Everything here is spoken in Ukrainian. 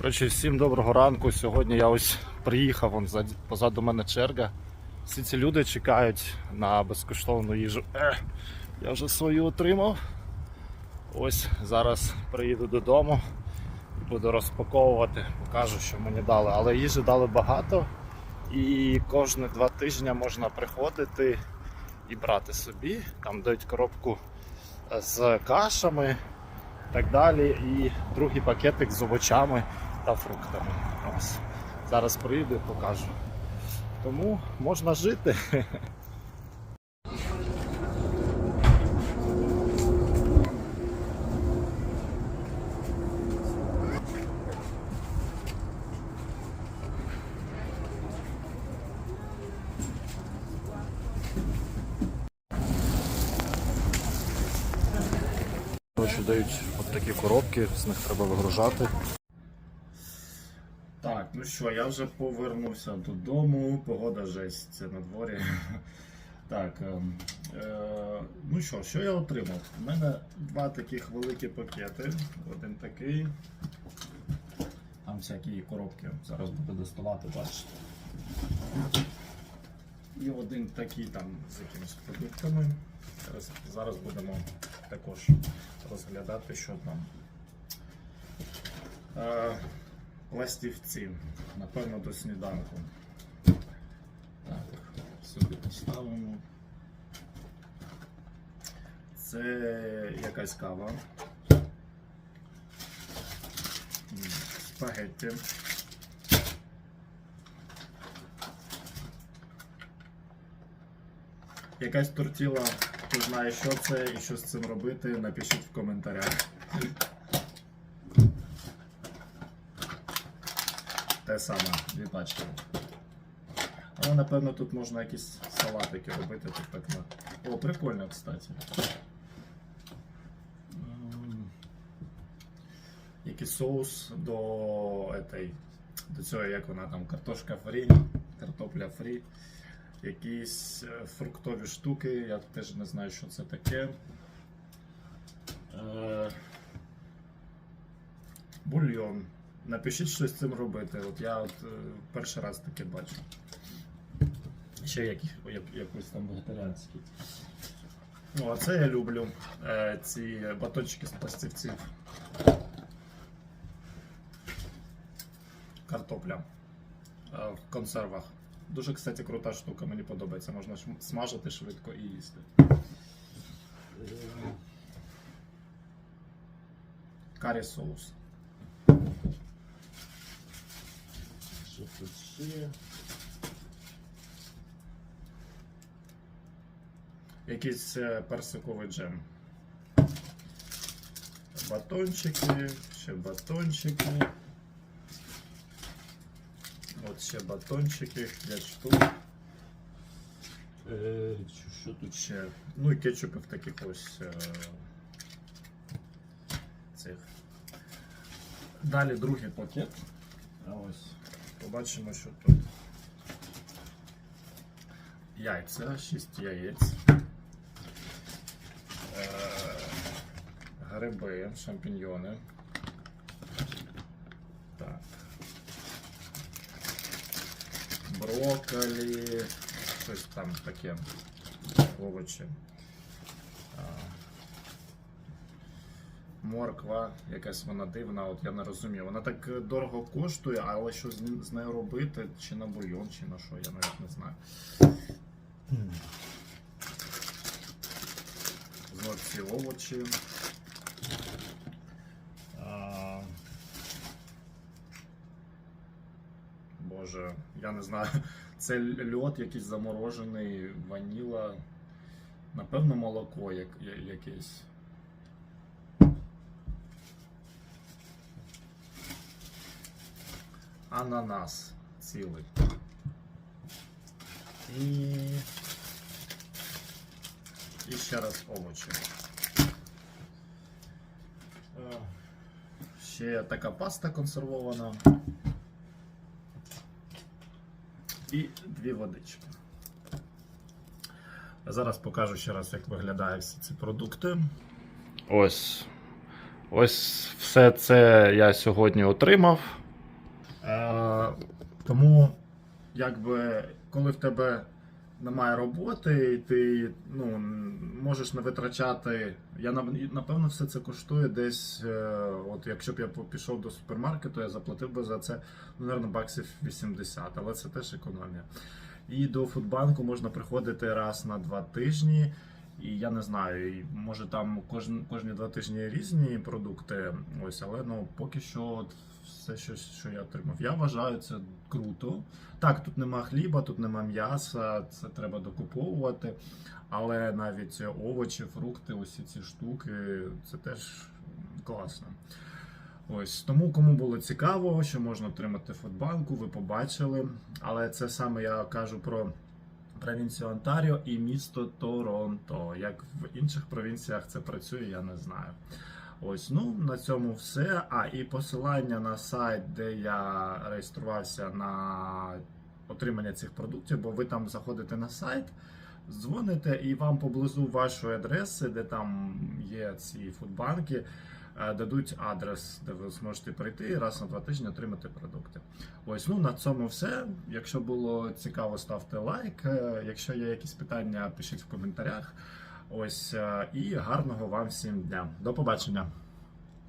Коротше, всім доброго ранку. Сьогодні я ось приїхав, вон позаду мене черга. Всі ці люди чекають на безкоштовну їжу. Е, я вже свою отримав. Ось зараз приїду додому і буду розпаковувати, покажу, що мені дали. Але їжі дали багато. І кожні два тижні можна приходити і брати собі. Там дають коробку з кашами і так далі. І другий пакетик з овочами та фруктами. Ось. Зараз приїду і покажу. Тому можна жити. Дають от такі коробки, з них треба вигружати. Так, ну що, я вже повернувся додому, погода жесть це на дворі. Так, ем, е, ну що, що я отримав? У мене два таких великі пакети. Один такий. Там всякі коробки. Зараз буду доставати, бачите. І один такий там з якимись продуктами. Зараз, зараз будемо також розглядати, що там. Е, пластівці. Напевно, до сніданку. Так, сюди поставимо. Це якась кава. М, Спагетті. Якась тортіла, хто знає, що це і що з цим робити, напишіть в коментарях. Те саме, дві пачки. Але напевно тут можна якісь салатики робити. Тут так на... О, прикольно, кстати. Якийсь соус до этой, до цього, як вона там, картошка фрі, картопля фрі. Якісь е, фруктові штуки, я теж не знаю, що це таке. Е, Бульйон. Напишіть, що з цим робити. От я от, е, перший раз таке бачу. Ще які, як, якийсь там вегетаріанський. Ну, а це я люблю. Е, ці батончики з пластівців. Картопля е, в консервах. Дуже, кстати, крута штука, мені подобається. Можна смажити швидко і їсти. Карі соус. Що тут? Якийсь е, персиковий джем. Батончики, ще батончики. От ще батончики, 5 штук. Е, що тут ще? Ну і кетчупів таких ось е, цих. Далі другий пакет. А ось побачимо, що тут. Яйця, 6 яєць. Е, гриби, шампіньйони. Так. Брокколі, щось там таке. Овочі. Морква, якась вона дивна, от я не розумію. Вона так е, дорого коштує, але що з, нею робити, чи на бульйон, чи на що, я навіть не знаю. Ці овочі. Боже, я не знаю. Це льод якийсь заморожений, ваніла. Напевно, молоко як, якесь. Ананас цілий. І. І ще раз овочі. Е, Ще така паста консервована. І дві водички. Зараз покажу ще раз, як виглядають всі ці продукти. Ось. Ось все це я сьогодні отримав. Е, тому, якби, коли в тебе немає роботи, ти ну, можеш не витрачати. Я напевно все це коштує десь. е, От якщо б я пішов до супермаркету, я заплатив би за це, ну, мабуть, баксів 80, але це теж економія. І до фудбанку можна приходити раз на два тижні. І я не знаю, може там кожні, кожні два тижні різні продукти. Ось, але ну поки що от все, що, що я отримав. Я вважаю це круто. Так, тут нема хліба, тут нема м'яса, це треба докуповувати. Але навіть овочі, фрукти, усі ці штуки, це теж класно. Ось тому, кому було цікаво, що можна отримати в Фудбанку, ви побачили. Але це саме я кажу про провінцію Онтаріо і місто Торонто. Як в інших провінціях це працює, я не знаю. Ось, ну на цьому все. А і посилання на сайт, де я реєструвався на отримання цих продуктів, бо ви там заходите на сайт, дзвоните, і вам поблизу вашої адреси, де там є ці фудбанки, дадуть адрес, де ви зможете прийти і раз на два тижні отримати продукти. Ось, ну на цьому все. Якщо було цікаво, ставте лайк. Е, Якщо є якісь питання, пишіть в коментарях. Ось е, і гарного вам всім дня. До побачення.